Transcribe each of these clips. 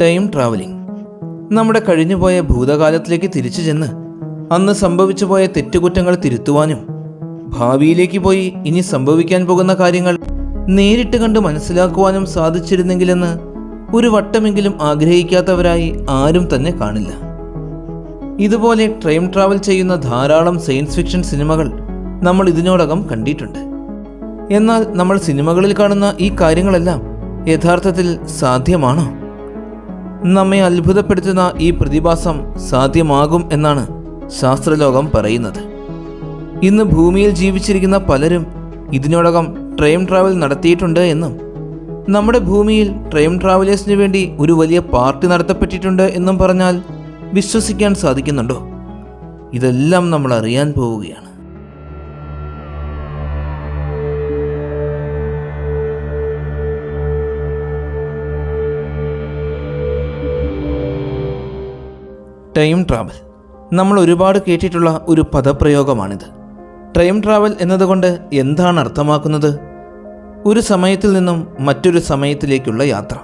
Time travelling. നമ്മുടെ കഴിഞ്ഞുപോയ ഭൂതകാലത്തിലേക്ക് തിരിച്ചു ചെന്ന് അന്ന് സംഭവിച്ചു പോയ തെറ്റുകുറ്റങ്ങൾ തിരുത്തുവാനും ഭാവിയിലേക്ക് പോയി ഇനി സംഭവിക്കാൻ പോകുന്ന കാര്യങ്ങൾ നേരിട്ട് കണ്ട് മനസ്സിലാക്കുവാനും സാധിച്ചിരുന്നെങ്കിലെന്ന് ഒരു വട്ടമെങ്കിലും ആഗ്രഹിക്കാത്തവരായി ആരും തന്നെ കാണില്ല. ഇതുപോലെ ട്രെയിൻ ട്രാവൽ ചെയ്യുന്ന ധാരാളം സയൻസ് ഫിക്ഷൻ സിനിമകൾ നമ്മൾ ഇതിനോടകം കണ്ടിട്ടുണ്ട്. എന്നാൽ നമ്മൾ സിനിമകളിൽ കാണുന്ന ഈ കാര്യങ്ങളെല്ലാം യഥാർത്ഥത്തിൽ സാധ്യമാണോ? നമ്മെ അത്ഭുതപ്പെടുത്തുന്ന ഈ പ്രതിഭാസം സാധ്യമാകും എന്നാണ് ശാസ്ത്രലോകം പറയുന്നത്. ഇന്ന് ഭൂമിയിൽ ജീവിച്ചിരിക്കുന്ന പലരും ഇതിനോടകം ട്രെയിൻ ട്രാവൽ നടത്തിയിട്ടുണ്ട് എന്നും നമ്മുടെ ഭൂമിയിൽ ട്രെയിൻ ട്രാവലേഴ്സിന് വേണ്ടി ഒരു വലിയ പാർട്ടി നടത്തപ്പെട്ടിട്ടുണ്ട് എന്നും പറഞ്ഞാൽ വിശ്വസിക്കാൻ സാധിക്കുന്നുണ്ടോ? ഇതെല്ലാം നമ്മൾ അറിയാൻ പോവുകയാണ്. Time travel. നമ്മൾ ഒരുപാട് കേട്ടിട്ടുള്ള ഒരു പദപ്രയോഗമാണിത്. ടൈം ട്രാവൽ എന്നതുകൊണ്ട് എന്താണ് അർത്ഥമാക്കുന്നത്? ഒരു സമയത്തിൽ നിന്നും മറ്റൊരു സമയത്തിലേക്കുള്ള യാത്ര.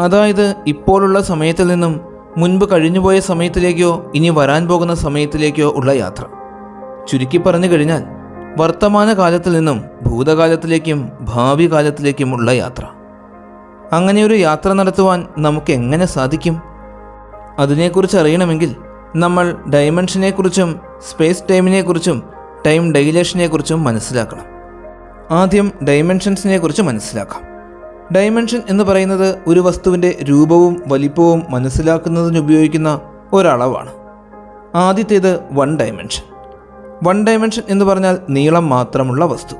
അതായത് ഇപ്പോഴുള്ള സമയത്തിൽ നിന്നും മുൻപ് കഴിഞ്ഞുപോയ സമയത്തിലേക്കോ ഇനി വരാൻ പോകുന്ന സമയത്തിലേക്കോ ഉള്ള യാത്ര. ചുരുക്കി പറഞ്ഞു കഴിഞ്ഞാൽ വർത്തമാന കാലത്തിൽ നിന്നും ഭൂതകാലത്തിലേക്കും ഭാവി കാലത്തിലേക്കും ഉള്ള യാത്ര. അങ്ങനെയൊരു യാത്ര നടത്തുവാൻ നമുക്ക് എങ്ങനെ സാധിക്കും? അതിനെക്കുറിച്ച് അറിയണമെങ്കിൽ നമ്മൾ ഡയമെൻഷനെക്കുറിച്ചും സ്പേസ് ടൈമിനെക്കുറിച്ചും ടൈം ഡൈലേഷനെക്കുറിച്ചും മനസ്സിലാക്കണം. ആദ്യം ഡയമെൻഷൻസിനെ കുറിച്ച് മനസ്സിലാക്കാം. ഡയമെൻഷൻ എന്ന് പറയുന്നത് ഒരു വസ്തുവിന്റെ രൂപവും വലിപ്പവും മനസ്സിലാക്കുന്നതിന് ഉപയോഗിക്കുന്ന ഒരളവാണ്. ആദ്യത്തേത് വൺ ഡയമെൻഷൻ വൺ ഡയമെൻഷൻ എന്ന് പറഞ്ഞാൽ നീളം മാത്രമുള്ള വസ്തു.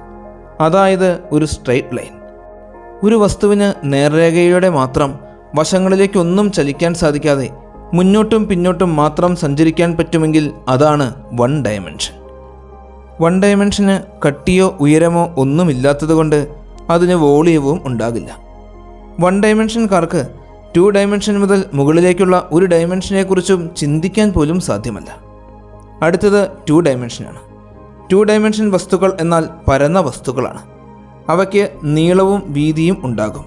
അതായത് ഒരു സ്ട്രെയിറ്റ് ലൈൻ. ഒരു വസ്തുവിന് നേർരേഖയുടെ മാത്രം വശങ്ങളിലേക്കൊന്നും ചലിക്കാൻ സാധിക്കാതെ മുന്നോട്ടും പിന്നോട്ടും മാത്രം സഞ്ചരിക്കാൻ പറ്റുമെങ്കിൽ അതാണ് വൺ ഡയമെൻഷൻ വൺ ഡയമെൻഷന് കട്ടിയോ ഉയരമോ ഒന്നുമില്ലാത്തതുകൊണ്ട് അതിന് വോളിയവും ഉണ്ടാകില്ല. വൺ ഡയമെൻഷൻകാർക്ക് ടു ഡയമെൻഷൻ മുതൽ മുകളിലേക്കുള്ള ഒരു ഡയമെൻഷനെക്കുറിച്ചും ചിന്തിക്കാൻ പോലും സാധ്യമല്ല. അടുത്തത് ടു ഡയമെൻഷനാണ് ടു ഡയമെൻഷൻ വസ്തുക്കൾ എന്നാൽ പരന്ന വസ്തുക്കളാണ്. അവയ്ക്ക് നീളവും വീതിയും ഉണ്ടാകും.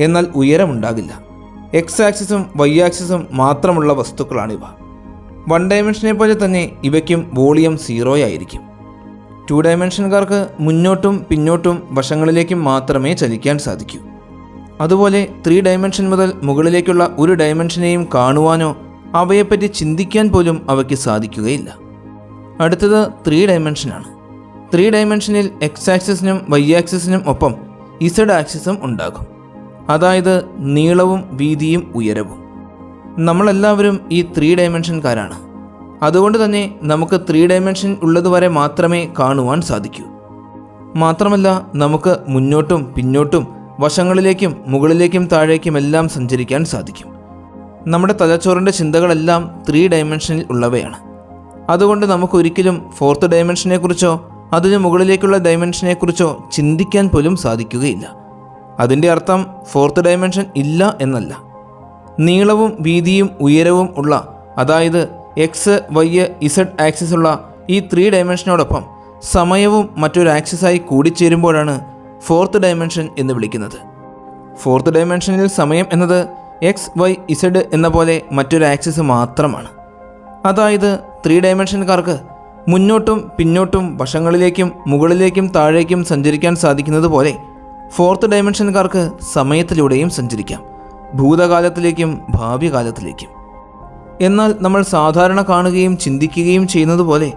എന്നാൽ ഉയരമുണ്ടാകില്ല. എക്സ് ആക്സിസും വൈ ആക്സിസും മാത്രമുള്ള വസ്തുക്കളാണിവ. വൺ ഡയമെൻഷനെ പോലെ തന്നെ ഇവയ്ക്കും വോളിയം സീറോ ആയിരിക്കും ടു ഡയമെൻഷൻകാർക്ക് മുന്നോട്ടും പിന്നോട്ടും വശങ്ങളിലേക്കും മാത്രമേ ചലിക്കാൻ സാധിക്കൂ. അതുപോലെ ത്രീ ഡയമെൻഷൻ മുതൽ മുകളിലേക്കുള്ള ഒരു ഡയമെൻഷനെയും കാണുവാനോ അവയെപ്പറ്റി ചിന്തിക്കാൻ പോലും അവയ്ക്ക് സാധിക്കുകയില്ല. അടുത്തത് ത്രീ ഡയമെൻഷനാണ് ത്രീ ഡയമെൻഷനിൽ എക്സ് ആക്സിസിനും വൈ ആക്സിസിനും ഒപ്പം ഇസഡ് ആക്സിസും ഉണ്ടാകും. അതായത് നീളവും വീതിയും ഉയരവും. നമ്മളെല്ലാവരും ഈ ത്രീ ഡയമെൻഷൻകാരാണ് അതുകൊണ്ട് തന്നെ നമുക്ക് ത്രീ ഡയമെൻഷൻ ഉള്ളതുവരെ മാത്രമേ കാണുവാൻ സാധിക്കൂ. മാത്രമല്ല നമുക്ക് മുന്നോട്ടും പിന്നോട്ടും വശങ്ങളിലേക്കും മുകളിലേക്കും താഴേക്കും എല്ലാം സഞ്ചരിക്കാൻ സാധിക്കും. നമ്മുടെ തലച്ചോറിന്റെ ചിന്തകളെല്ലാം ത്രീ ഡയമെൻഷനിൽ ഉള്ളവയാണ്. അതുകൊണ്ട് നമുക്കൊരിക്കലും ഫോർത്ത് ഡയമെൻഷനെക്കുറിച്ചോ അതിന് മുകളിലേക്കുള്ള ഡയമെൻഷനെക്കുറിച്ചോ ചിന്തിക്കാൻ പോലും സാധിക്കുകയില്ല. അതിന്റെ അർത്ഥം ഫോർത്ത് ഡയമെൻഷൻ ഇല്ല എന്നല്ല. നീളവും വീതിയും ഉയരവും ഉള്ള അതായത് എക്സ് വൈ ഇസഡ് ആക്സിസ് ഉള്ള ഈ ത്രീ ഡയമെൻഷനോടൊപ്പം സമയവും മറ്റൊരു ആക്സിസായി കൂടിച്ചേരുമ്പോഴാണ് ഫോർത്ത് ഡയമെൻഷൻ എന്ന് വിളിക്കുന്നത്. ഫോർത്ത് ഡയമെൻഷനിൽ സമയം എന്നത് എക്സ് വൈ ഇസഡ് എന്ന പോലെ മറ്റൊരു ആക്സിസ് മാത്രമാണ്. അതായത് ത്രീ ഡയമെൻഷൻകാർക്ക് മുന്നോട്ടും പിന്നോട്ടും വശങ്ങളിലേക്കും മുകളിലേക്കും താഴേക്കും സഞ്ചരിക്കാൻ സാധിക്കുന്നത് പോലെ ഫോർത്ത് ഡയമെൻഷൻകാർക്ക് സമയത്തിലൂടെയും സഞ്ചരിക്കാം. ഭൂതകാലത്തിലേക്കും ഭാവി കാലത്തിലേക്കും എന്നാൽ നമ്മൾ സാധാരണ കാണുകയും ചിന്തിക്കുകയും ചെയ്യുന്നത് പോലെ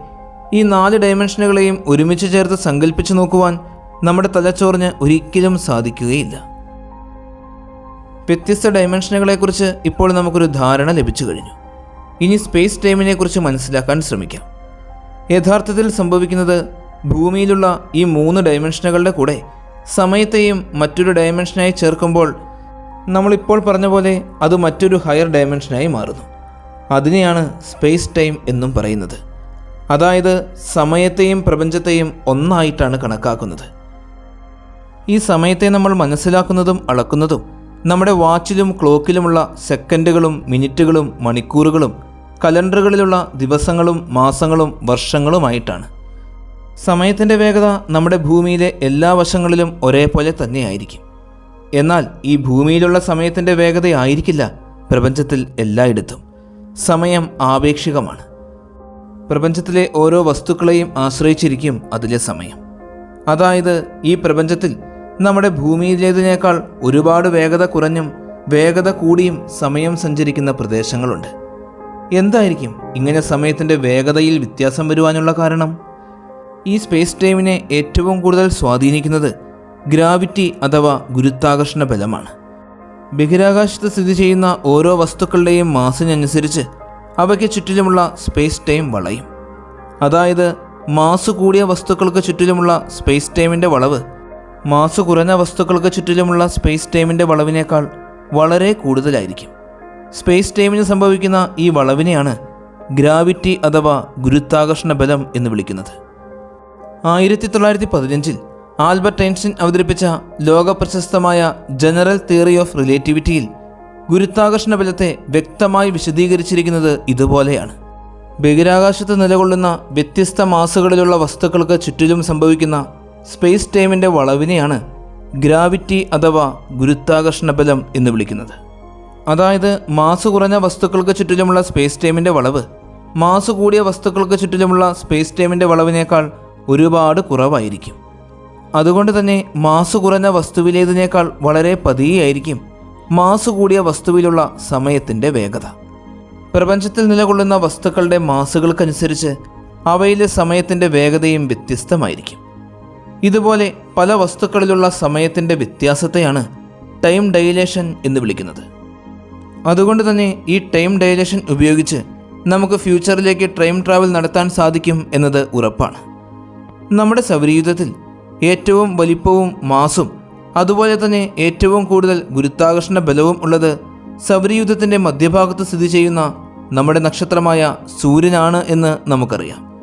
ഈ നാല് ഡയമെൻഷനുകളെയും ഒരുമിച്ച് ചേർത്ത് സങ്കല്പിച്ചു നോക്കുവാൻ നമ്മുടെ തലച്ചോറിന് ഒരിക്കലും സാധിക്കുകയില്ല. വ്യത്യസ്ത ഡയമെൻഷനുകളെക്കുറിച്ച് ഇപ്പോൾ നമുക്കൊരു ധാരണ ലഭിച്ചു കഴിഞ്ഞു. ഇനി സ്പേസ് ടൈമിനെക്കുറിച്ച് മനസ്സിലാക്കാൻ ശ്രമിക്കാം. യഥാർത്ഥത്തിൽ സംഭവിക്കുന്നത് ഭൂമിയിലുള്ള ഈ മൂന്ന് ഡയമെൻഷനുകളുടെ കൂടെ സമയത്തെയും മറ്റൊരു ഡയമെൻഷനായി ചേർക്കുമ്പോൾ നമ്മളിപ്പോൾ പറഞ്ഞ പോലെ അത് മറ്റൊരു ഹയർ ഡയമെൻഷനായി മാറുന്നു. അതിനെയാണ് സ്പേസ് ടൈം എന്നും പറയുന്നത്. അതായത് സമയത്തെയും പ്രപഞ്ചത്തെയും ഒന്നായിട്ടാണ് കണക്കാക്കുന്നത്. ഈ സമയത്തെ നമ്മൾ മനസ്സിലാക്കുന്നതും അളക്കുന്നതും നമ്മുടെ വാച്ചിലും ക്ലോക്കിലുമുള്ള സെക്കൻഡുകളും മിനിറ്റുകളും മണിക്കൂറുകളും കലണ്ടറുകളിലുള്ള ദിവസങ്ങളും മാസങ്ങളും വർഷങ്ങളുമായിട്ടാണ്. സമയത്തിന്റെ വേഗത നമ്മുടെ ഭൂമിയിലെ എല്ലാ വശങ്ങളിലും ഒരേപോലെ തന്നെയായിരിക്കും. എന്നാൽ ഈ ഭൂമിയിലുള്ള സമയത്തിന്റെ വേഗതയായിരിക്കില്ല പ്രപഞ്ചത്തിൽ എല്ലായിടത്തും. സമയം ആപേക്ഷികമാണ്. പ്രപഞ്ചത്തിലെ ഓരോ വസ്തുക്കളെയും ആശ്രയിച്ചിരിക്കും അതിലെ സമയം. അതായത് ഈ പ്രപഞ്ചത്തിൽ നമ്മുടെ ഭൂമിയിലേതിനേക്കാൾ ഒരുപാട് വേഗത കുറഞ്ഞും വേഗത കൂടിയും സമയം സഞ്ചരിക്കുന്ന പ്രദേശങ്ങളുണ്ട്. എന്തായിരിക്കും ഇങ്ങനെ സമയത്തിന്റെ വേഗതയിൽ വ്യത്യാസം വരുവാനുള്ള കാരണം? ഈ സ്പേസ് ടൈമിനെ ഏറ്റവും കൂടുതൽ സ്വാധീനിക്കുന്നത് ഗ്രാവിറ്റി അഥവാ ഗുരുത്വാകർഷണ ബലമാണ്. ബഹിരാകാശത്ത് സ്ഥിതി ചെയ്യുന്ന ഓരോ വസ്തുക്കളുടെയും മാസിനനുസരിച്ച് അവയ്ക്ക് ചുറ്റിലുമുള്ള സ്പേസ് ടൈം വളയും. അതായത് മാസ് കൂടിയ വസ്തുക്കൾക്ക് ചുറ്റിലുമുള്ള സ്പേസ് ടൈമിന്റെ വളവ് മാസ് കുറഞ്ഞ വസ്തുക്കൾക്ക് ചുറ്റിലുമുള്ള സ്പേസ് ടൈമിന്റെ വളവിനേക്കാൾ വളരെ കൂടുതലായിരിക്കും. സ്പേസ് ടൈമിന് സംഭവിക്കുന്ന ഈ വളവിനെയാണ് ഗ്രാവിറ്റി അഥവാ ഗുരുത്വാകർഷണ ബലം എന്ന് വിളിക്കുന്നത്. ആയിരത്തി തൊള്ളായിരത്തി പതിനഞ്ചിൽ ആൽബർട്ട് ഐൻസ്റ്റീൻ അവതരിപ്പിച്ച ലോക പ്രശസ്തമായ ജനറൽ തിയറി ഓഫ് റിലേറ്റിവിറ്റിയിൽ ഗുരുത്വാകർഷണ ബലത്തെ വ്യക്തമായി വിശദീകരിച്ചിരിക്കുന്നത് ഇതുപോലെയാണ്. ബഹിരാകാശത്ത് നിലകൊള്ളുന്ന വ്യത്യസ്ത മാസുകളിലുള്ള വസ്തുക്കൾക്ക് ചുറ്റിലും സംഭവിക്കുന്ന സ്പേസ് ടൈമിന്റെ വളവിനെയാണ് ഗ്രാവിറ്റി അഥവാ ഗുരുത്വാകർഷണ ബലം എന്ന് വിളിക്കുന്നത്. അതായത് മാസ് കുറഞ്ഞ വസ്തുക്കൾക്ക് ചുറ്റിലുമുള്ള സ്പേസ് ടൈമിന്റെ വളവ് മാസ് കൂടിയ വസ്തുക്കൾക്ക് ചുറ്റിലുമുള്ള സ്പേസ് ടൈമിന്റെ വളവിനേക്കാൾ ഒരുപാട് കുറവായിരിക്കും. അതുകൊണ്ട് തന്നെ മാസ് കുറഞ്ഞ വസ്തുവിലേതിനേക്കാൾ വളരെ പതിയായിരിക്കും മാസ് കൂടിയ വസ്തുവിലുള്ള സമയത്തിന്റെ വേഗത. പ്രപഞ്ചത്തിൽ നിലകൊള്ളുന്ന വസ്തുക്കളുടെ മാസുകൾക്കനുസരിച്ച് അവയിലെ സമയത്തിന്റെ വേഗതയും വ്യത്യസ്തമായിരിക്കും. ഇതുപോലെ പല വസ്തുക്കളിലുള്ള സമയത്തിന്റെ വ്യത്യാസത്തെയാണ് ടൈം ഡൈലേഷൻ എന്ന് വിളിക്കുന്നത്. അതുകൊണ്ട് തന്നെ ഈ ടൈം ഡൈലേഷൻ ഉപയോഗിച്ച് നമുക്ക് ഫ്യൂച്ചറിലേക്ക് ടൈം ട്രാവൽ നടത്താൻ സാധിക്കും എന്നത് ഉറപ്പാണ്. നമ്മുടെ ശബരിയുദ്ധത്തിൽ ഏറ്റവും വലിപ്പവും മാസും അതുപോലെ തന്നെ ഏറ്റവും കൂടുതൽ ഗുരുത്വാകർഷണ ബലവും ഉള്ളത് ശബരിയുദ്ധത്തിന്റെ മധ്യഭാഗത്ത് സ്ഥിതി ചെയ്യുന്ന നമ്മുടെ നക്ഷത്രമായ സൂര്യനാണ് എന്ന് നമുക്കറിയാം.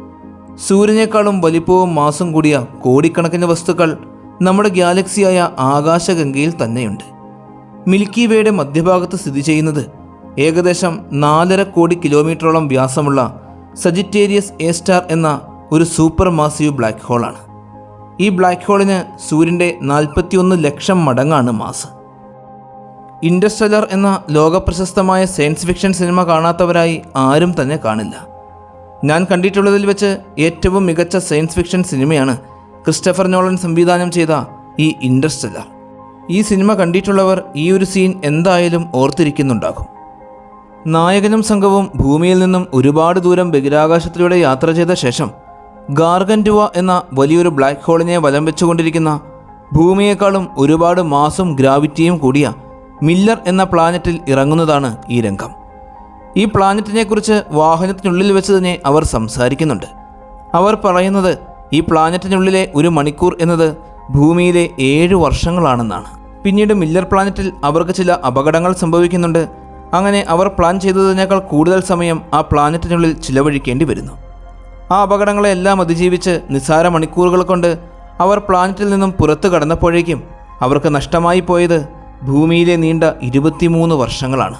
സൂര്യനേക്കാളും വലിപ്പവും മാസും കൂടിയ കോടിക്കണക്കിന് വസ്തുക്കൾ നമ്മുടെ ഗാലക്സിയായ ആകാശഗംഗയിൽ തന്നെയുണ്ട്. മിൽക്കി വേയുടെ മധ്യഭാഗത്ത് സ്ഥിതി ചെയ്യുന്നത് ഏകദേശം നാലര കോടി കിലോമീറ്ററോളം വ്യാസമുള്ള സജിറ്റേരിയസ് എ സ്റ്റാർ എന്ന ഒരു സൂപ്പർ മാസീവ് ബ്ലാക്ക് ഹോളാണ്. ഈ ബ്ലാക്ക് ഹോളിന് സൂര്യന്റെ നാൽപ്പത്തിയൊന്ന് ലക്ഷം മടങ്ങാണ് മാസ്. ഇൻഡസ്റ്റലർ എന്ന ലോകപ്രശസ്തമായ സയൻസ് ഫിക്ഷൻ സിനിമ കാണാത്തവരായി ആരും തന്നെ കാണില്ല. ഞാൻ കണ്ടിട്ടുള്ളതിൽ വെച്ച് ഏറ്റവും മികച്ച സയൻസ് ഫിക്ഷൻ സിനിമയാണ് ക്രിസ്റ്റഫർ നോളൻ സംവിധാനം ചെയ്ത ഈ ഇൻഡസ്റ്റലർ ഈ സിനിമ കണ്ടിട്ടുള്ളവർ ഈ ഒരു സീൻ എന്തായാലും ഓർത്തിരിക്കുന്നുണ്ടാകും. നായകനും സംഘവും ഭൂമിയിൽ നിന്നും ഒരുപാട് ദൂരം ബഹിരാകാശത്തിലൂടെ യാത്ര ചെയ്ത ശേഷം ഗാർഗന്റുവ എന്ന വലിയൊരു ബ്ലാക്ക് ഹോളിനെ വലം വെച്ചുകൊണ്ടിരിക്കുന്ന ഭൂമിയേക്കാളും ഒരുപാട് മാസും ഗ്രാവിറ്റിയും കൂടിയ മില്ലർ എന്ന പ്ലാനറ്റിൽ ഇറങ്ങുന്നതാണ് ഈ രംഗം. ഈ പ്ലാനറ്റിനെക്കുറിച്ച് വാഹനത്തിനുള്ളിൽ വെച്ച് തന്നെ അവർ സംസാരിക്കുന്നുണ്ട്. അവർ പറയുന്നത് ഈ പ്ലാനറ്റിനുള്ളിലെ ഒരു മണിക്കൂർ എന്നത് ഭൂമിയിലെ ഏഴ് വർഷങ്ങളാണെന്നാണ്. പിന്നീട് മില്ലർ പ്ലാനറ്റിൽ അവർക്ക് ചില അപകടങ്ങൾ സംഭവിക്കുന്നുണ്ട്. അങ്ങനെ അവർ പ്ലാൻ ചെയ്തതിനേക്കാൾ കൂടുതൽ സമയം ആ പ്ലാനറ്റിനുള്ളിൽ ചിലവഴിക്കേണ്ടി വരുന്നു. ആ അപകടങ്ങളെല്ലാം അതിജീവിച്ച് നിസ്സാര മണിക്കൂറുകൾ കൊണ്ട് അവർ പ്ലാനറ്റിൽ നിന്നും പുറത്തു കടന്നപ്പോഴേക്കും അവർക്ക് നഷ്ടമായി പോയത് ഭൂമിയിലെ നീണ്ട ഇരുപത്തിമൂന്ന് വർഷങ്ങളാണ്.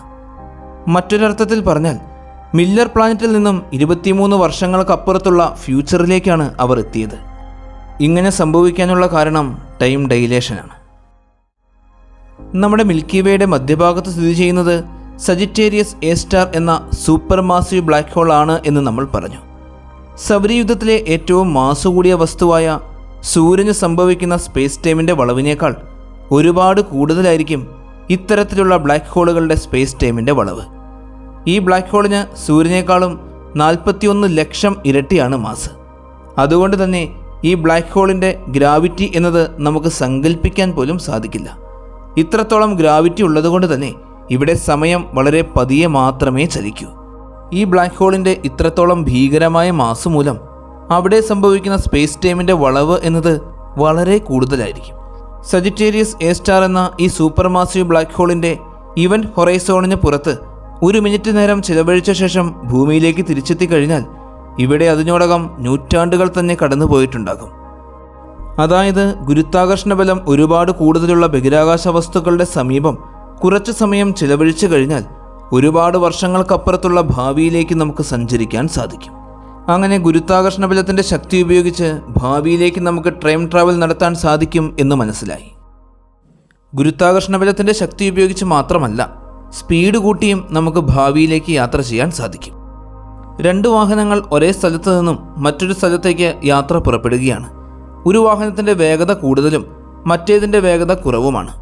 മറ്റൊരർത്ഥത്തിൽ പറഞ്ഞാൽ മില്ലർ പ്ലാനറ്റിൽ നിന്നും ഇരുപത്തിമൂന്ന് വർഷങ്ങൾക്കപ്പുറത്തുള്ള ഫ്യൂച്ചറിലേക്കാണ് അവർ എത്തിയത്. ഇങ്ങനെ സംഭവിക്കാനുള്ള കാരണം ടൈം ഡൈലേഷനാണ്. നമ്മുടെ മിൽക്കി വേയുടെ മധ്യഭാഗത്ത് സ്ഥിതി ചെയ്യുന്നത് സജിറ്റേരിയസ് എ സ്റ്റാർ എന്ന സൂപ്പർ മാസീവ് ബ്ലാക്ക് ഹോൾ ആണ് എന്ന് നമ്മൾ പറഞ്ഞു. സൗരയുദ്ധത്തിലെ ഏറ്റവും മാസുകൂടിയ വസ്തുവായ സൂര്യന് സംഭവിക്കുന്ന സ്പേസ് ടൈമിന്റെ വളവിനേക്കാൾ ഒരുപാട് കൂടുതലായിരിക്കും ഇത്തരത്തിലുള്ള ബ്ലാക്ക് ഹോളുകളുടെ സ്പേസ് ടൈമിന്റെ വളവ്. ഈ ബ്ലാക്ക് ഹോളിന് സൂര്യനേക്കാളും നാൽപ്പത്തിയൊന്ന് ലക്ഷം ഇരട്ടിയാണ് മാസ്. അതുകൊണ്ട് തന്നെ ഈ ബ്ലാക്ക് ഹോളിന്റെ ഗ്രാവിറ്റി എന്നത് നമുക്ക് സങ്കല്പിക്കാൻ പോലും സാധിക്കില്ല. ഇത്രത്തോളം ഗ്രാവിറ്റി ഉള്ളതുകൊണ്ട് തന്നെ ഇവിടെ സമയം വളരെ പതിയെ മാത്രമേ ചലിക്കൂ. ഈ ബ്ലാക്ക് ഹോളിന്റെ ഇത്രത്തോളം ഭീകരമായ മാസ് മൂലം അവിടെ സംഭവിക്കുന്ന സ്പേസ് ടൈമിന്റെ വളവ് എന്നത് വളരെ കൂടുതലായിരിക്കും. സജിറ്റേരിയസ് എ സ്റ്റാർ എന്ന ഈ സൂപ്പർ മാസീവ് ബ്ലാക്ക് ഹോളിന്റെ ഇവന്റ് ഹൊറൈസോണിന് പുറത്ത് ഒരു മിനിറ്റ് നേരം ചിലവഴിച്ച ശേഷം ഭൂമിയിലേക്ക് തിരിച്ചെത്തി കഴിഞ്ഞാൽ ഇവിടെ അതിനോടകം നൂറ്റാണ്ടുകൾ തന്നെ കടന്നു പോയിട്ടുണ്ടാകും. അതായത് ഗുരുത്വാകർഷണ ബലം ഒരുപാട് കൂടുതലുള്ള ബഹിരാകാശ വസ്തുക്കളുടെ സമീപം കുറച്ചു സമയം ചിലവഴിച്ചു കഴിഞ്ഞാൽ ഒരുപാട് വർഷങ്ങൾക്കപ്പുറത്തുള്ള ഭാവിയിലേക്ക് നമുക്ക് സഞ്ചരിക്കാൻ സാധിക്കും. അങ്ങനെ ഗുരുത്വാകർഷണ ബലത്തിന്റെ ശക്തി ഉപയോഗിച്ച് ഭാവിയിലേക്ക് നമുക്ക് ട്രെയിൻ ട്രാവൽ നടത്താൻ സാധിക്കും എന്ന് മനസ്സിലായി. ഗുരുത്വാകർഷണ ബലത്തിന്റെ ശക്തി ഉപയോഗിച്ച് മാത്രമല്ല സ്പീഡ് കൂട്ടിയും നമുക്ക് ഭാവിയിലേക്ക് യാത്ര ചെയ്യാൻ സാധിക്കും. രണ്ട് വാഹനങ്ങൾ ഒരേ സ്ഥലത്ത് നിന്നും മറ്റൊരു സ്ഥലത്തേക്ക് യാത്ര പുറപ്പെടുകയാണ്. ഒരു വാഹനത്തിന്റെ വേഗത കൂടുതലും മറ്റേതിന്റെ വേഗത കുറവുമാണ്.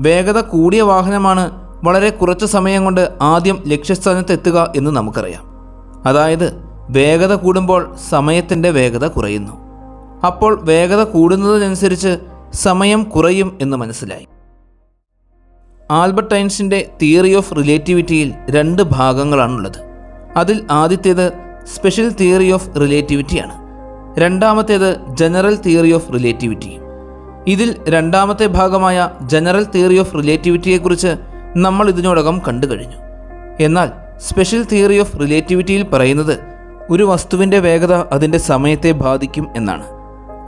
വേഗത കൂടിയ വാഹനമാണ് വളരെ കുറച്ച് സമയം കൊണ്ട് ആദ്യം ലക്ഷ്യസ്ഥാനത്ത് എത്തുക എന്ന് നമുക്കറിയാം. അതായത് വേഗത കൂടുമ്പോൾ സമയത്തിന്റെ വേഗത കുറയുന്നു. അപ്പോൾ വേഗത കൂടുന്നതിനനുസരിച്ച് സമയം കുറയും എന്ന് മനസ്സിലായി. ആൽബർട്ട് ഐൻസിന്റെ തിയറി ഓഫ് റിലേറ്റിവിറ്റിയിൽ രണ്ട് ഭാഗങ്ങളാണുള്ളത്. അതിൽ ആദ്യത്തേത് സ്പെഷ്യൽ തിയറി ഓഫ് റിലേറ്റിവിറ്റിയാണ്. രണ്ടാമത്തേത് ജനറൽ തിയറി ഓഫ് റിലേറ്റിവിറ്റി. ഇതിൽ രണ്ടാമത്തെ ഭാഗമായ ജനറൽ തിയറി ഓഫ് റിലേറ്റിവിറ്റിയെക്കുറിച്ച് നമ്മൾ ഇതിനോടകം കണ്ടു കഴിഞ്ഞു. എന്നാൽ സ്പെഷ്യൽ തിയറി ഓഫ് റിലേറ്റിവിറ്റിയിൽ പറയുന്നത് ഒരു വസ്തുവിന്റെ വേഗത അതിന്റെ സമയത്തെ ബാധിക്കും എന്നാണ്.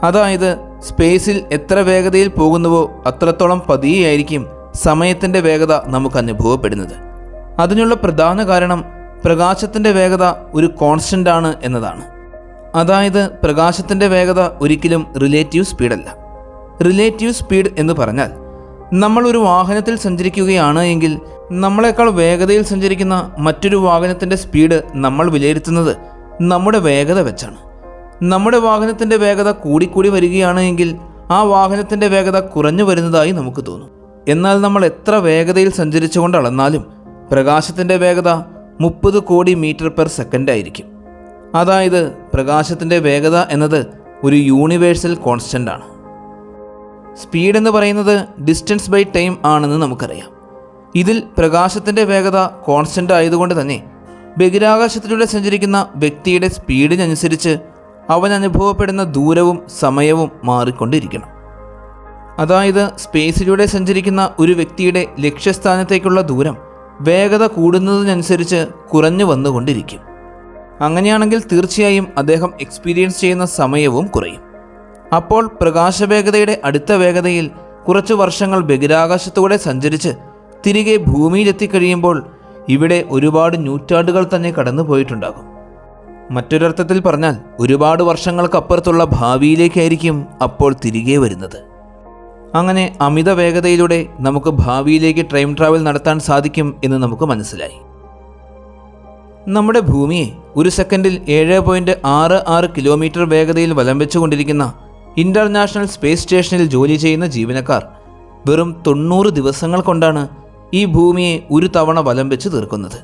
അതായത് സ്പേസിൽ എത്ര വേഗതയിൽ പോകുന്നുവോ അത്രത്തോളം പതിയെയായിരിക്കും സമയത്തിന്റെ വേഗത നമുക്ക് അനുഭവപ്പെടുന്നത്. അതിനുള്ള പ്രധാന കാരണം പ്രകാശത്തിന്റെ വേഗത ഒരു കോൺസ്റ്റന്റ് ആണ് എന്നതാണ്. അതായത് പ്രകാശത്തിന്റെ വേഗത ഒരിക്കലും റിലേറ്റീവ് സ്പീഡല്ല റിലേറ്റീവ് സ്പീഡ് എന്ന് പറഞ്ഞാൽ നമ്മൾ ഒരു വാഹനത്തിൽ സഞ്ചരിക്കുകയാണ് എങ്കിൽ നമ്മളെക്കാൾ വേഗതയിൽ സഞ്ചരിക്കുന്ന മറ്റൊരു വാഹനത്തിന്റെ സ്പീഡ് നമ്മൾ വിലയിരുത്തുന്നത് നമ്മുടെ വേഗത വെച്ചാണ്. നമ്മുടെ വാഹനത്തിന്റെ വേഗത കൂടിക്കൂടി വരികയാണ് എങ്കിൽ ആ വാഹനത്തിന്റെ വേഗത കുറഞ്ഞു വരുന്നതായി നമുക്ക് തോന്നും. എന്നാൽ നമ്മൾ എത്ര വേഗതയിൽ സഞ്ചരിച്ചുകൊണ്ട് അളന്നാലും പ്രകാശത്തിന്റെ വേഗത മുപ്പത് കോടി മീറ്റർ പെർ സെക്കൻഡ് ആയിരിക്കും. അതായത് പ്രകാശത്തിന്റെ വേഗത എന്നത് ഒരു യൂണിവേഴ്സൽ കോൺസ്റ്റന്റ് ആണ്. സ്പീഡ് എന്ന് പറയുന്നത് ഡിസ്റ്റൻസ് ബൈ ടൈം ആണെന്ന് നമുക്കറിയാം. ഇതിൽ പ്രകാശത്തിന്റെ വേഗത കോൺസ്റ്റന്റ് ആയതുകൊണ്ട് തന്നെ ബഹിരാകാശത്തിലൂടെ സഞ്ചരിക്കുന്ന വ്യക്തിയുടെ സ്പീഡിനനുസരിച്ച് അവൻ അനുഭവപ്പെടുന്ന ദൂരവും സമയവും മാറിക്കൊണ്ടിരിക്കണം. അതായത് സ്പേസിലൂടെ സഞ്ചരിക്കുന്ന ഒരു വ്യക്തിയുടെ ലക്ഷ്യസ്ഥാനത്തേക്കുള്ള ദൂരം വേഗത കൂടുന്നതിനനുസരിച്ച് കുറഞ്ഞു വന്നുകൊണ്ടിരിക്കും. അങ്ങനെയാണെങ്കിൽ തീർച്ചയായും അദ്ദേഹം എക്സ്പീരിയൻസ് ചെയ്യുന്ന സമയവും കുറയും. അപ്പോൾ പ്രകാശവേഗതയുടെ അടുത്ത വേഗതയിൽ കുറച്ച് വർഷങ്ങൾ ബഹിരാകാശത്തൂടെ സഞ്ചരിച്ച് തിരികെ ഭൂമിയിലെത്തിക്കഴിയുമ്പോൾ ഇവിടെ ഒരുപാട് നൂറ്റാണ്ടുകൾ തന്നെ കടന്നുപോയിട്ടുണ്ടാകും. മറ്റൊരർത്ഥത്തിൽ പറഞ്ഞാൽ ഒരുപാട് വർഷങ്ങൾക്കപ്പുറത്തുള്ള ഭാവിയിലേക്കായിരിക്കും അപ്പോൾ തിരികെ വരുന്നത്. അങ്ങനെ അമിത വേഗതയിലൂടെ നമുക്ക് ഭാവിയിലേക്ക് ട്രെയിൻ ട്രാവൽ നടത്താൻ സാധിക്കും എന്ന് നമുക്ക് മനസ്സിലായി. നമ്മുടെ ഭൂമിയെ ഒരു സെക്കൻഡിൽ ഏഴ് പോയിന്റ് ആറ് ആറ് കിലോമീറ്റർ വേഗതയിൽ വലം വെച്ചുകൊണ്ടിരിക്കുന്ന ഇന്റർനാഷണൽ സ്പേസ് സ്റ്റേഷനിൽ ജോലി ചെയ്യുന്ന ജീവനക്കാർ വെറും തൊണ്ണൂറ് ദിവസങ്ങൾ കൊണ്ടാണ് ഈ ഭൂമിയെ ഒരു തവണ വലം വെച്ച് തീർക്കുന്നത്.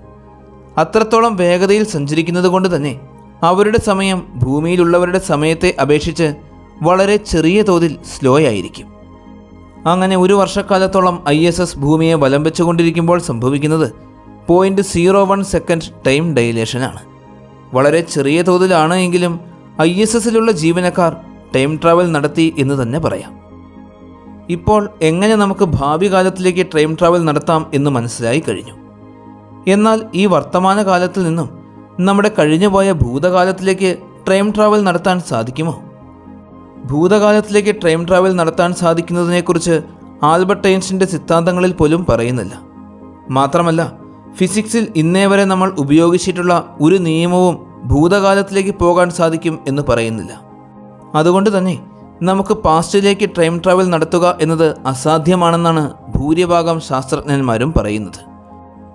അത്രത്തോളം വേഗതയിൽ സഞ്ചരിക്കുന്നത് കൊണ്ട് തന്നെ അവരുടെ സമയം ഭൂമിയിലുള്ളവരുടെ സമയത്തെ അപേക്ഷിച്ച് വളരെ ചെറിയ തോതിൽ സ്ലോ ആയിരിക്കും. അങ്ങനെ ഒരു വർഷക്കാലത്തോളം ഐ എസ് എസ് ഭൂമിയെ വലം വെച്ചുകൊണ്ടിരിക്കുമ്പോൾ സംഭവിക്കുന്നത് point zero one second time ഡൈലേഷനാണ് വളരെ ചെറിയ തോതിലാണ് എങ്കിലും ഐ എസ് എസിലുള്ള ജീവനക്കാർ ടൈം ട്രാവൽ നടത്തി എന്ന് തന്നെ പറയാം. ഇപ്പോൾ എങ്ങനെ നമുക്ക് ഭാവി കാലത്തിലേക്ക് ടൈം ട്രാവൽ നടത്താം എന്ന് മനസ്സിലായി കഴിഞ്ഞു. എന്നാൽ ഈ വർത്തമാന കാലത്തിൽ നിന്നും നമ്മുടെ കഴിഞ്ഞുപോയ ഭൂതകാലത്തിലേക്ക് ടൈം ട്രാവൽ നടത്താൻ സാധിക്കുമോ? ഭൂതകാലത്തിലേക്ക് ടൈം ട്രാവൽ നടത്താൻ സാധിക്കുന്നതിനെക്കുറിച്ച് ആൽബർട്ട് ഐൻസ്റ്റിന്റെ സിദ്ധാന്തങ്ങളിൽ പോലും പറയുന്നില്ല. മാത്രമല്ല ഫിസിക്സിൽ ഇന്നേ വരെ നമ്മൾ ഉപയോഗിച്ചിട്ടുള്ള ഒരു നിയമവും ഭൂതകാലത്തിലേക്ക് പോകാൻ സാധിക്കും എന്ന് പറയുന്നില്ല. അതുകൊണ്ട് തന്നെ നമുക്ക് പാസ്റ്റിലേക്ക് ടൈം ട്രാവൽ നടത്തുക എന്നത് അസാധ്യമാണെന്നാണ് ഭൂരിഭാഗം ശാസ്ത്രജ്ഞന്മാരും പറയുന്നത്.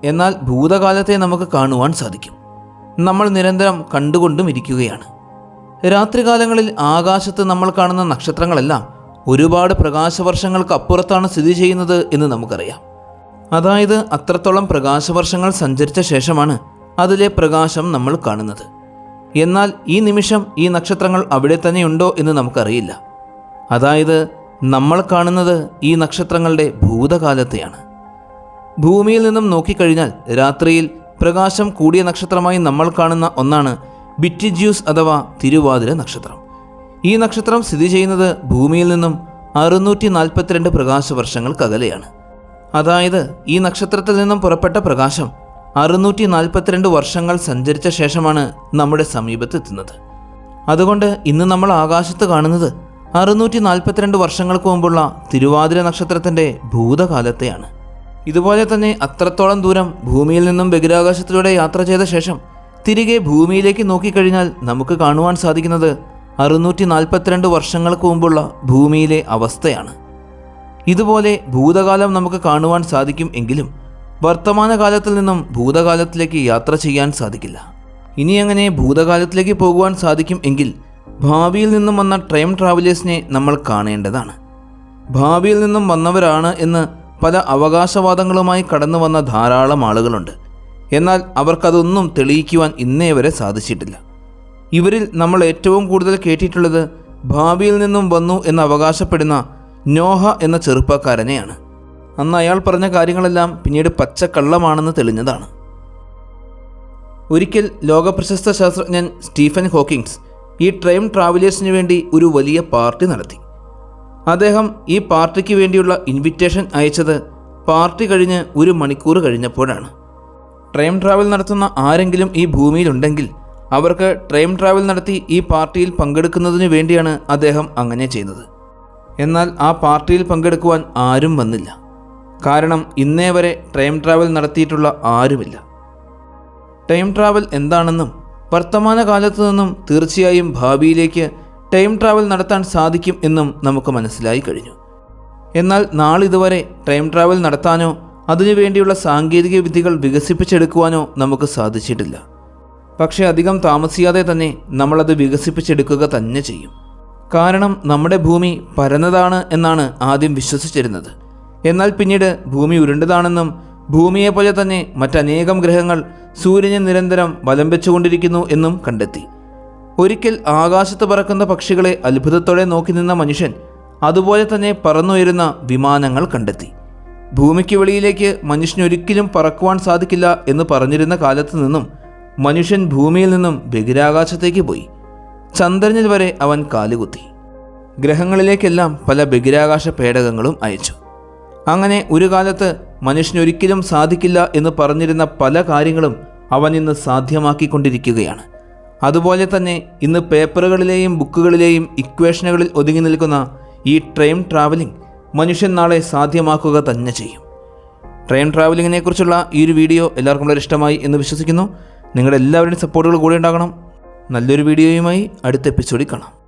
എന്നാൽ ഭൂതകാലത്തെ നമുക്ക് കാണുവാൻ സാധിക്കും. നമ്മൾ നിരന്തരം കണ്ടുകൊണ്ടും ഇരിക്കുകയാണ്. രാത്രികാലങ്ങളിൽ ആകാശത്ത് നമ്മൾ കാണുന്ന നക്ഷത്രങ്ങളെല്ലാം ഒരുപാട് പ്രകാശവർഷങ്ങൾക്ക് അപ്പുറത്താണ് സ്ഥിതി ചെയ്യുന്നത് എന്ന് നമുക്കറിയാം. അതായത് അത്രത്തോളം പ്രകാശവർഷങ്ങൾ സഞ്ചരിച്ച ശേഷമാണ് അതിലെ പ്രകാശം നമ്മൾ കാണുന്നത്. എന്നാൽ ഈ നിമിഷം ഈ നക്ഷത്രങ്ങൾ അവിടെ തന്നെയുണ്ടോ എന്ന് നമുക്കറിയില്ല. അതായത് നമ്മൾ കാണുന്നത് ഈ നക്ഷത്രങ്ങളുടെ ഭൂതകാലത്തെയാണ്. ഭൂമിയിൽ നിന്നും നോക്കിക്കഴിഞ്ഞാൽ രാത്രിയിൽ പ്രകാശം കൂടിയ നക്ഷത്രമായി നമ്മൾ കാണുന്ന ഒന്നാണ് ബിറ്റിജ്യൂസ് അഥവാ തിരുവാതിര നക്ഷത്രം. ഈ നക്ഷത്രം സ്ഥിതി ചെയ്യുന്നത് ഭൂമിയിൽ നിന്നും അറുന്നൂറ്റി നാൽപ്പത്തിരണ്ട് പ്രകാശ വർഷങ്ങൾക്കകലെയാണ് അതായത് ഈ നക്ഷത്രത്തിൽ നിന്നും പുറപ്പെട്ട പ്രകാശം അറുന്നൂറ്റി നാൽപ്പത്തിരണ്ട് വർഷങ്ങൾ സഞ്ചരിച്ച ശേഷമാണ് നമ്മുടെ സമീപത്തെത്തുന്നത്. അതുകൊണ്ട് ഇന്ന് നമ്മൾ ആകാശത്ത് കാണുന്നത് അറുന്നൂറ്റി നാൽപ്പത്തിരണ്ട് വർഷങ്ങൾക്ക് മുമ്പുള്ള തിരുവാതിര നക്ഷത്രത്തിന്റെ ഭൂതകാലത്തെയാണ്. ഇതുപോലെ തന്നെ അത്രത്തോളം ദൂരം ഭൂമിയിൽ നിന്നും ബഹിരാകാശത്തിലൂടെ യാത്ര ചെയ്ത ശേഷം തിരികെ ഭൂമിയിലേക്ക് നോക്കിക്കഴിഞ്ഞാൽ നമുക്ക് കാണുവാൻ സാധിക്കുന്നത് അറുന്നൂറ്റി നാൽപ്പത്തിരണ്ട് വർഷങ്ങൾക്ക് മുമ്പുള്ള ഭൂമിയിലെ അവസ്ഥയാണ്. ഇതുപോലെ ഭൂതകാലം നമുക്ക് കാണുവാൻ സാധിക്കും എങ്കിലും വർത്തമാനകാലത്തിൽ നിന്നും ഭൂതകാലത്തിലേക്ക് യാത്ര ചെയ്യാൻ സാധിക്കില്ല. ഇനി അങ്ങനെ ഭൂതകാലത്തിലേക്ക് പോകുവാൻ സാധിക്കും എങ്കിൽ ഭാവിയിൽ നിന്നും വന്ന ടൈം ട്രാവലേഴ്സിനെ നമ്മൾ കാണേണ്ടതാണ്. ഭാവിയിൽ നിന്നും വന്നവരാണ് എന്ന് പല അവകാശവാദങ്ങളുമായി കടന്നു വന്ന ധാരാളം ആളുകളുണ്ട്. എന്നാൽ അവർക്കതൊന്നും തെളിയിക്കുവാൻ ഇന്നേ വരെ സാധിച്ചിട്ടില്ല. ഇവരിൽ നമ്മൾ ഏറ്റവും കൂടുതൽ കേട്ടിട്ടുള്ളത് ഭാവിയിൽ നിന്നും വന്നു എന്ന് അവകാശപ്പെടുന്ന നോഹ എന്ന ചെറുപ്പക്കാരനെയാണ്. അന്ന് അയാൾ പറഞ്ഞ കാര്യങ്ങളെല്ലാം പിന്നീട് പച്ചക്കള്ളമാണെന്ന് തെളിഞ്ഞതാണ്. ഒരിക്കൽ ലോകപ്രശസ്ത ശാസ്ത്രജ്ഞൻ സ്റ്റീഫൻ ഹോക്കിങ്സ് ഈ ട്രെയിൻ ട്രാവലേഴ്സിന് വേണ്ടി ഒരു വലിയ പാർട്ടി നടത്തി. അദ്ദേഹം ഈ പാർട്ടിക്ക് വേണ്ടിയുള്ള ഇൻവിറ്റേഷൻ അയച്ചത് പാർട്ടി കഴിഞ്ഞ് ഒരു മണിക്കൂർ കഴിഞ്ഞപ്പോഴാണ്. ട്രെയിൻ ട്രാവൽ നടത്തുന്ന ആരെങ്കിലും ഈ ഭൂമിയിലുണ്ടെങ്കിൽ അവർക്ക് ട്രെയിൻ ട്രാവൽ നടത്തി ഈ പാർട്ടിയിൽ പങ്കെടുക്കുന്നതിന് വേണ്ടിയാണ് അദ്ദേഹം അങ്ങനെ ചെയ്തത്. എന്നാൽ ആ പാർട്ടിയിൽ പങ്കെടുക്കുവാൻ ആരും വന്നില്ല. കാരണം ഇന്നേ വരെ ടൈം ട്രാവൽ നടത്തിയിട്ടുള്ള ആരുമില്ല. ടൈം ട്രാവൽ എന്താണെന്നും വർത്തമാന കാലത്തു നിന്നും തീർച്ചയായും ഭാവിയിലേക്ക് ടൈം ട്രാവൽ നടത്താൻ സാധിക്കും എന്നും നമുക്ക് മനസ്സിലായി കഴിഞ്ഞു. എന്നാൽ നാളിതുവരെ ടൈം ട്രാവൽ നടത്താനോ അതിനുവേണ്ടിയുള്ള സാങ്കേതിക വിദ്യകൾ വികസിപ്പിച്ചെടുക്കുവാനോ നമുക്ക് സാധിച്ചിട്ടില്ല. പക്ഷേ അധികം താമസിയാതെ തന്നെ നമ്മളത് വികസിപ്പിച്ചെടുക്കുക തന്നെ ചെയ്യും. കാരണം നമ്മുടെ ഭൂമി പരന്നതാണ് എന്നാണ് ആദ്യം വിശ്വസിച്ചിരുന്നത്. എന്നാൽ പിന്നീട് ഭൂമി ഉരുണ്ടതാണെന്നും ഭൂമിയെപ്പോലെ തന്നെ മറ്റനേകം ഗ്രഹങ്ങൾ സൂര്യനെ നിരന്തരം വലം വെച്ചുകൊണ്ടിരിക്കുന്നു എന്നും കണ്ടെത്തി. ഒരിക്കൽ ആകാശത്ത് പറക്കുന്ന പക്ഷികളെ അത്ഭുതത്തോടെ നോക്കി നിന്ന മനുഷ്യൻ അതുപോലെ തന്നെ പറന്നുയരുന്ന വിമാനങ്ങൾ കണ്ടെത്തി. ഭൂമിക്ക് വെളിയിലേക്ക് മനുഷ്യനൊരിക്കലും പറക്കുവാൻ സാധിക്കില്ല എന്ന് പറഞ്ഞിരുന്ന കാലത്ത് നിന്നും മനുഷ്യൻ ഭൂമിയിൽ നിന്നും ബഹിരാകാശത്തേക്ക് പോയി. ചന്ദ്രനിൽ വരെ അവൻ കാലുകുത്തി. ഗ്രഹങ്ങളിലേക്കെല്ലാം പല ബഹിരാകാശ പേടകങ്ങളും അയച്ചു. അങ്ങനെ ഒരു കാലത്ത് മനുഷ്യനൊരിക്കലും സാധിക്കില്ല എന്ന് പറഞ്ഞിരുന്ന പല കാര്യങ്ങളും അവൻ ഇന്ന് സാധ്യമാക്കിക്കൊണ്ടിരിക്കുകയാണ്. അതുപോലെ തന്നെ ഇന്ന് പേപ്പറുകളിലെയും ബുക്കുകളിലെയും ഇക്വേഷനുകളിൽ ഒതുങ്ങി നിൽക്കുന്ന ഈ ട്രെയിൻ ട്രാവലിംഗ് മനുഷ്യൻ നാളെ സാധ്യമാക്കുക തന്നെ ചെയ്യും. ട്രെയിൻ ട്രാവലിങ്ങിനെ കുറിച്ചുള്ള ഈ ഒരു വീഡിയോ എല്ലാവർക്കും വളരെ ഇഷ്ടമായി എന്ന് വിശ്വസിക്കുന്നു. നിങ്ങളുടെ എല്ലാവരുടെയും സപ്പോർട്ടുകൾ കൂടെ ഉണ്ടാകണം. നല്ലൊരു വീഡിയോയുമായി അടുത്ത എപ്പിസോഡിൽ കാണാം.